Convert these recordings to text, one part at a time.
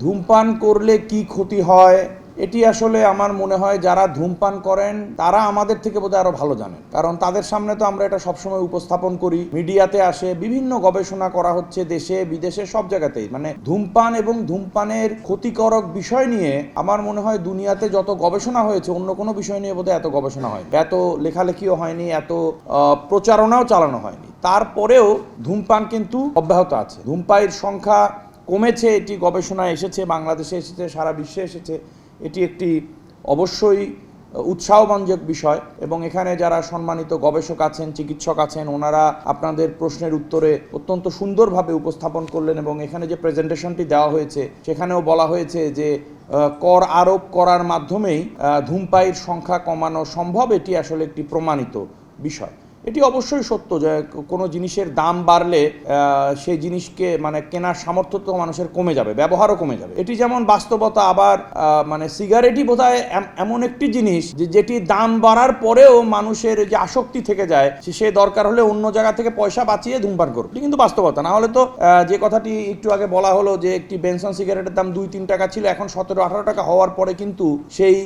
ধূমপান করলে কি ক্ষতি হয়? এটি আসলে আমার মনে হয় যারা ধূমপান করেন, তারা আমাদের থেকে বোধহয় আরও ভালো জানেন। কারণ তাদের সামনে তো আমরা এটা সবসময় উপস্থাপন করি। মিডিয়াতে আসে, বিভিন্ন গবেষণা করা হচ্ছে দেশে, বিদেশে, সব জায়গাতেই। মানে ধূমপান এবং ধূমপানের ক্ষতিকারক বিষয় নিয়ে আমার মনে হয় দুনিয়াতে যত গবেষণা হয়েছে, অন্য কোনো বিষয় নিয়ে বোধহয় এত গবেষণা হয় এত লেখালেখিও হয়নি, এত প্রচারণাও চালানো হয়নি। তারপরেও ধূমপান কিন্তু অব্যাহত আছে। ধূমপাইয়ের সংখ্যা কমেছে, এটি গবেষণায় এসেছে, বাংলাদেশে এসেছে, সারা বিশ্বে এসেছে। এটি একটি অবশ্যই উৎসাহবাঞ্জক বিষয় এবং এখানে যারা সম্মানিত গবেষক আছেন, চিকিৎসক আছেন, ওনারা আপনাদের প্রশ্নের উত্তরে অত্যন্ত সুন্দরভাবে উপস্থাপন করলেন এবং এখানে যে প্রেজেন্টেশনটি দেওয়া হয়েছে, সেখানেও বলা হয়েছে যে কর আরোপ করার মাধ্যমেই ধূমপাইয়ের সংখ্যা কমানো সম্ভব, এটি আসলে একটি প্রমাণিত বিষয়। এটি অবশ্যই সত্য যে কোনো জিনিসের দাম বাড়লে সেই জিনিসকে মানে কেনার সামর্থ্য তো মানুষের কমে যাবে, ব্যবহারও কমে যাবে। এটি যেমন বাস্তবতা আবার মানে সিগারেটই এম- এমন একটি জিনিস যে যেটি দাম বাড়ার পরেও মানুষের যে আসক্তি থেকে যায়, সে- দরকার হলে অন্য জায়গা থেকে পয়সা বাঁচিয়ে ধূমপান করবে কিন্তু বাস্তবতা। না হলে তো যে কথাটি একটু আগে বলা হলো যে একটি বেনসন সিগারেটের দাম দুই তিন টাকা ছিল, এখন সতেরো আঠারো টাকা হওয়ার পরে কিন্তু সেই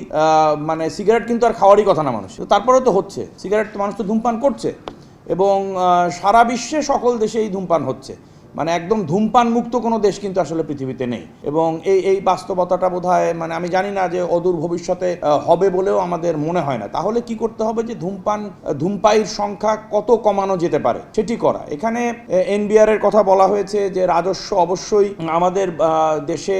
মানে সিগারেট কিন্তু আর খাওয়ারই কথা না মানুষ তারপরেও তো হচ্ছে। সিগারেট মানুষ তো ধূমপান করছে। এবং সারা বিশ্বে সকল দেশেই ধূমপান হচ্ছে। মানে একদম ধূমপান মুক্ত কোনো দেশ কিন্তু আসলে পৃথিবীতে নেই। এবং এই এই বাস্তবতাটা বোধ মানে আমি জানি না যে অদূর ভবিষ্যতে হবে বলেও আমাদের মনে হয় না। তাহলে কি করতে হবে যে ধূমপান ধূমপাইয়ের সংখ্যা কত কমানো যেতে পারে? সেটি করা। এখানে এনবিআর এর কথা বলা হয়েছে যে রাজস্ব অবশ্যই আমাদের দেশে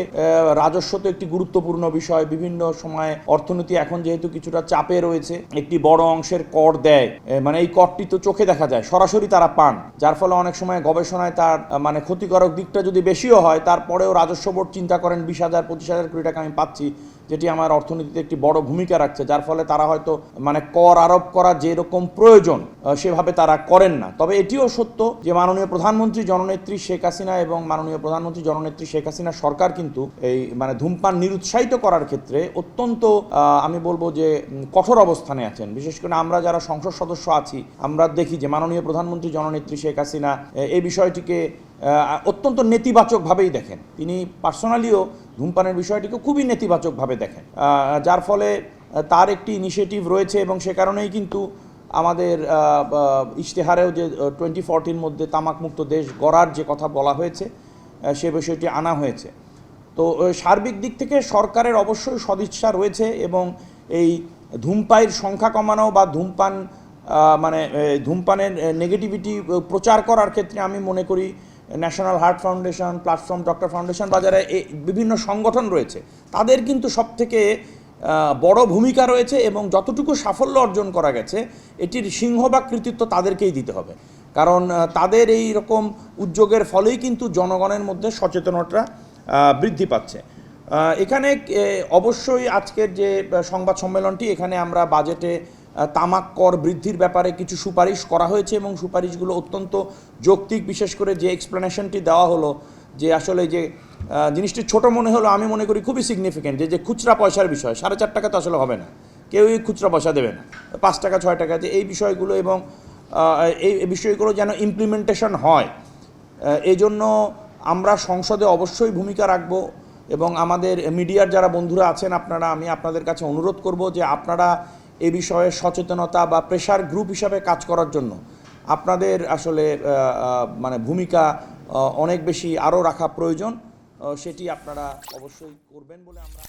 রাজস্ব তো একটি গুরুত্বপূর্ণ বিষয়। বিভিন্ন সময়ে অর্থনীতি এখন যেহেতু কিছুটা চাপে রয়েছে, একটি বড় অংশের কর দেয়। মানে এই করটি তো চোখে দেখা যায়, সরাসরি তারা পান। যার ফলে অনেক সময় গবেষণায় তার মানে ক্ষতিকারক দিকটা যদি বেশিও হয়, তারপরেও রাজস্ব বোর্ড চিন্তা করেন বিশ হাজার, পঁচিশ হাজার কোটি টাকা আমি পাচ্ছি, যেটি আমার অর্থনীতিতে একটি বড় ভূমিকা রাখছে, যার ফলে তারা হয়তো মানে কর আরোপ করা যেরকম প্রয়োজন সেভাবে তারা করেন না। তবে এটিও সত্য যে মাননীয় প্রধানমন্ত্রী জননেত্রী শেখ হাসিনা এবং মাননীয় প্রধানমন্ত্রী জননেত্রী শেখ হাসিনা সরকার কিন্তু এই মানে ধূমপান নিরুৎসাহিত করার ক্ষেত্রে অত্যন্ত আমি বলব যে কঠোর অবস্থানে আছেন। বিশেষ করে আমরা যারা সংসদ সদস্য আছি, আমরা দেখি যে মাননীয় প্রধানমন্ত্রী জননেত্রী শেখ হাসিনা এই বিষয়টিকে অত্যন্ত নেতিবাচকভাবেই দেখেন। তিনি পার্সোনালিও ধূমপানের বিষয়টিকে খুবই নেতিবাচকভাবে দেখেন। যার ফলে তার একটি ইনিশিয়েটিভ রয়েছে এবং সে কারণেই কিন্তু আমাদের ইশতেহারেও যে টোয়েন্টি ফোরটির মধ্যে তামাকমুক্ত দেশ গড়ার যে কথা বলা হয়েছে সে বিষয়টি আনা হয়েছে। তো সার্বিক দিক থেকে সরকারের অবশ্যই সদিচ্ছা রয়েছে এবং এই ধূমপাইয়ের সংখ্যা কমানো বা ধূমপান মানে ধূমপানের নেগেটিভিটি প্রচার করার ক্ষেত্রে আমি মনে করি national heart foundation platform doctor foundation বাজারে বিভিন্ন সংগঠন রয়েছে। তাদের কিন্তু সব থেকে বড় ভূমিকা রয়েছে এবং যতটুকু সাফল্য অর্জন করা গেছে, এটির সিংহ বা কৃতিত্ব তাদেরকেই দিতে হবে। কারণ তাদের এই রকম উদ্যোগের ফলেই কিন্তু জনগণের মধ্যে সচেতনতা বৃদ্ধি পাচ্ছে। এখানে অবশ্যই আজকের যে সংবাদ সম্মেলনটি, এখানে আমরা বাজেটে তামাক কর বৃদ্ধির ব্যাপারে কিছু সুপারিশ করা হয়েছে এবং সুপারিশগুলো অত্যন্ত যৌক্তিক। বিশেষ করে যে এক্সপ্লেনেশনটি দেওয়া হলো যে আসলে যে জিনিসটি ছোট মনে হলো আমি মনে করি খুবই সিগনিফিকেন্ট যে যে খুচরা পয়সার বিষয়, সাড়ে চার টাকা তো আসলে হবে না। কেউই খুচরা পয়সা দেবে না। পাঁচ টাকা, ছয় টাকা যে এই বিষয়গুলো এবং এই বিষয়গুলো যেন ইমপ্লিমেন্টেশন হয়। এই জন্য আমরা সংসদে অবশ্যই ভূমিকা রাখব এবং আমাদের মিডিয়ার যারা বন্ধুরা আছেন আপনারা, আমি আপনাদের কাছে অনুরোধ করব যে আপনারা এ বিষয়ে সচেতনতা বা প্রেশার গ্রুপ হিসাবে কাজ করার জন্য আপনাদের আসলে মানে ভূমিকা অনেক বেশি আরও রাখা প্রয়োজন। সেটি আপনারা অবশ্যই করবেন বলে আমরা